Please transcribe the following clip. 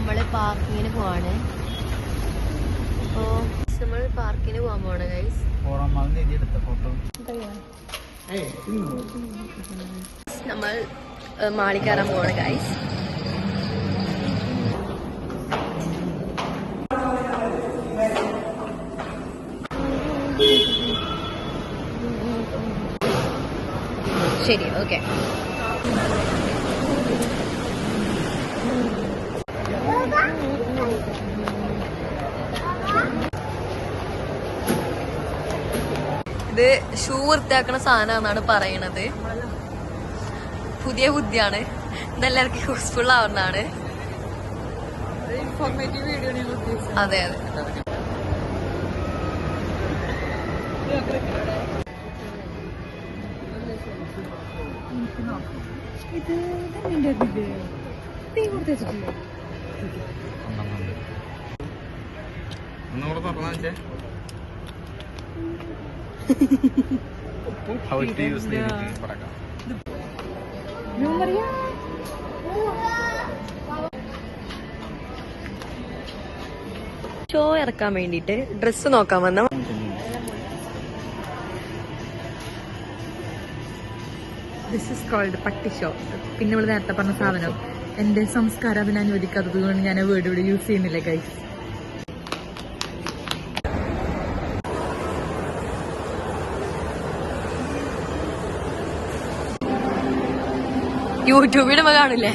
പാർക്കിങ്ങിന് പോവാണ്. അപ്പോ നമ്മൾ പാർക്കിന് പോകാൻ പോവാണ് ഗൈസ് നമ്മൾ മാളി കയറാൻ പോവാണ് ഗൈസ് ശരി ഓക്കെ ഇത് ഷൂ വൃത്തിയാക്കുന്ന സാധനമാണെന്നാണ് പറയണത്. പുതിയ ബുദ്ധിയാണ്. ഇതെല്ലാവർക്കും യൂസ്ഫുൾ ആവുന്നതാണ്. അതെ അതെ. ഇത് തന്നെ തീ കൊടുത്ത് വെച്ചിട്ടില്ലേ? ഒന്നുകൂടെ തുറന്നു വെച്ചേ. How to use the acá. No, María. Show ഇറക്കാൻ വേണ്ടിട്ട് ഡ്രസ്സ് നോക്കാൻ വന്ന ദിസ് ഇസ് കോൾഡ് പട്ടി ഷോ പിന്നെ ഇവിടെ നേരത്തെ പറഞ്ഞ സാധനം എന്റെ സംസ്കാരം അതിനനുവദിക്കാത്തത് കൊണ്ട് ഞാൻ വേർഡ് ഇവിടെ യൂസ് ചെയ്യുന്നില്ല ഗൈസ് യൂട്യൂബിൽ നമ്മൾ കാണില്ലേ?